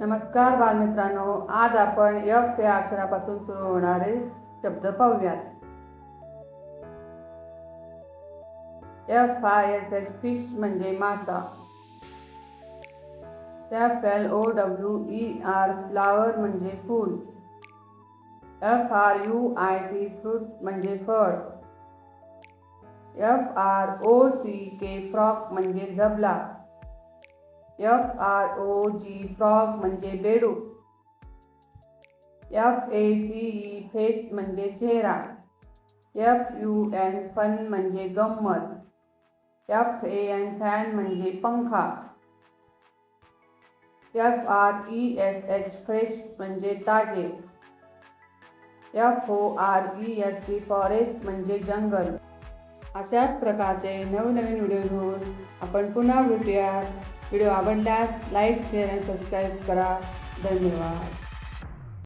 नमस्कार बालमित्रांनो आज आपण एफ या अक्षरापासून सुरू होणारे शब्द पाहूयात. F I S H fish म्हणजे मासा. F L O W E R flower म्हणजे फूल. F R U I T fruit म्हणजे फळ. F R O C K frock म्हणजे झबला F R O G frog म्हणजे बेडू. F A C E face म्हणजे चेहरा. F you N fun म्हणजे गंमत. F A N fan म्हणजे पंखा. F R E S H fresh म्हणजे ताजे. F O R E S T forest म्हणजे जंगल. अशाच प्रकारचे नवनवीन व्हिडिओ घेऊन आपण पुन्हा भेटूयात. व्हिडिओ आवडल्यास लाईक शेअर आणि सबस्क्राईब करा. धन्यवाद.